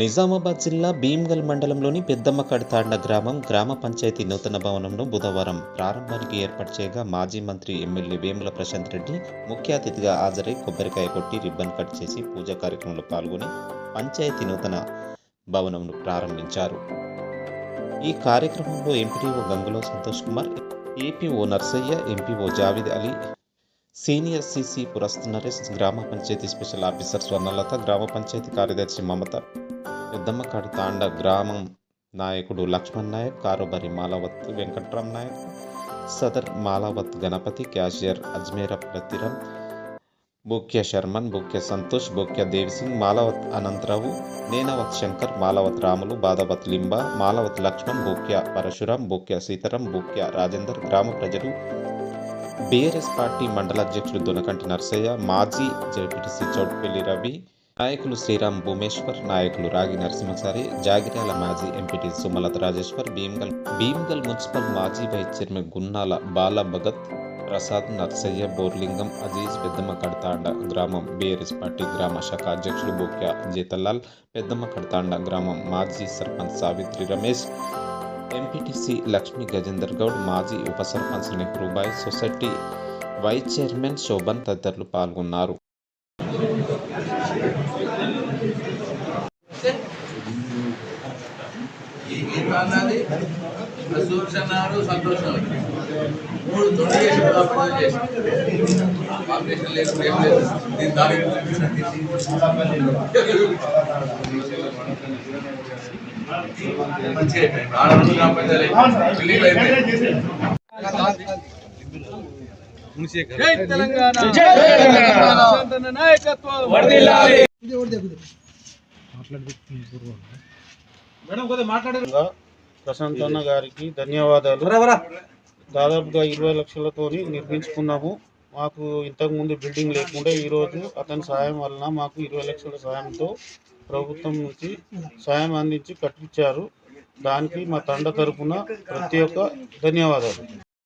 నిజామాబాద్ జిల్లా భీమ్గల్ మండలంలోని పెద్దమ్మకాడి తాండ గ్రామం గ్రామ పంచాయతీ నూతన భవనంను బుధవారం ప్రారంభానికి ఏర్పాటు చేయగా మాజీ మంత్రి ఎమ్మెల్యే వేముల ప్రశాంత్ రెడ్డి ముఖ్య అతిథిగా హాజరై కొబ్బరికాయ కొట్టి రిబ్బన్ కట్ చేసి పూజా కార్యక్రమంలో పాల్గొని పంచాయతీ నూతన భవనంను ప్రారంభించారు. ఈ కార్యక్రమంలో MPDO గంగులో Santosh Kumar APO Narsaiah MPO Javid Ali senior CC పురస్త Naresh గ్రామ పంచాయతీ స్పెషల్ ఆఫీసర్ స్వర్ణలత గ్రామ పంచాయతీ కార్యదర్శి మమత పెద్దమ్మకాడి తాండ గ్రామం నాయకుడు లక్ష్మణ్ నాయక్ కారోబారి మాలావత్ వెంకట్రామ్ నాయక్ సదర్ మాలావత్ గణపతి క్యాషియర్ అజ్మేర ప్రతిరం బుక్య శర్మన్ బుక్య సంతోష్ బుక్య దేవిసింగ్ మాలవత్ అనంతరావు నేనవత్ శంకర్ మాలవత్ రాములు బాధవత్ లింబ మాలవత్ లక్ష్మణ్ బుక్య పరశురాం బుక్య సీతారాం బుక్య రాజేందర్ గ్రామ ప్రజలు బీఆర్ఎస్ పార్టీ మండల అధ్యక్షులు దొనకంటి నర్సయ్య మాజీ జడ్పీటీసీ చౌట్పల్లి రవి నాయకులు శ్రీరామ్ భూమేశ్వర్ నాయకులు రాగి నరసింహసారి జాగిర్యాల మాజీ ఎంపీటీ సుమలత రాజేశ్వర్ భీమ్గల్ భీమ్గల్ మున్సిపల్ మాజీ వైస్ చైర్మన్ గున్నాల బాల భగత్ ప్రసాద్ నర్సయ్య బోర్లింగం అజీజ్ పెద్దమ్మ కడతాండ గ్రామం బీఆర్ఎస్ పార్టీ గ్రామ శాఖ అధ్యక్షుడు బోక్యా జీతలాల్ పెద్దమ్మ కడతాండ గ్రామం మాజీ సర్పంచ్ సావిత్రి రమేష్ ఎంపీటీసీ లక్ష్మీ గజేందర్ గౌడ్ మాజీ ఉప sarpanch నెహ్రూబాయ్ society vice chairman Shobhan తదితరులు పాల్గొన్నారు. అన్నది సురక్ష అన్నారు సంతోషం మూడు తొండి చేసి కాంబినేషన్ లేదు ఏం లేదు. దీని మంచిగా అయిపోయింది. నాయకత్వం ప్రశాంత్ అన్న గారికి ధన్యవాదాలు. దాదాపుగా ఇరవై లక్షలతోని నిర్మించుకున్నాము. మాకు ఇంతకుముందు బిల్డింగ్ లేకుండా ఈరోజు అతని సాయం వలన మాకు ఇరవై లక్షల సాయంతో ప్రభుత్వం నుంచి సాయం అందించి కట్టించారు. దానికి మా తండ తరపున ప్రతి ఒక్క ధన్యవాదాలు.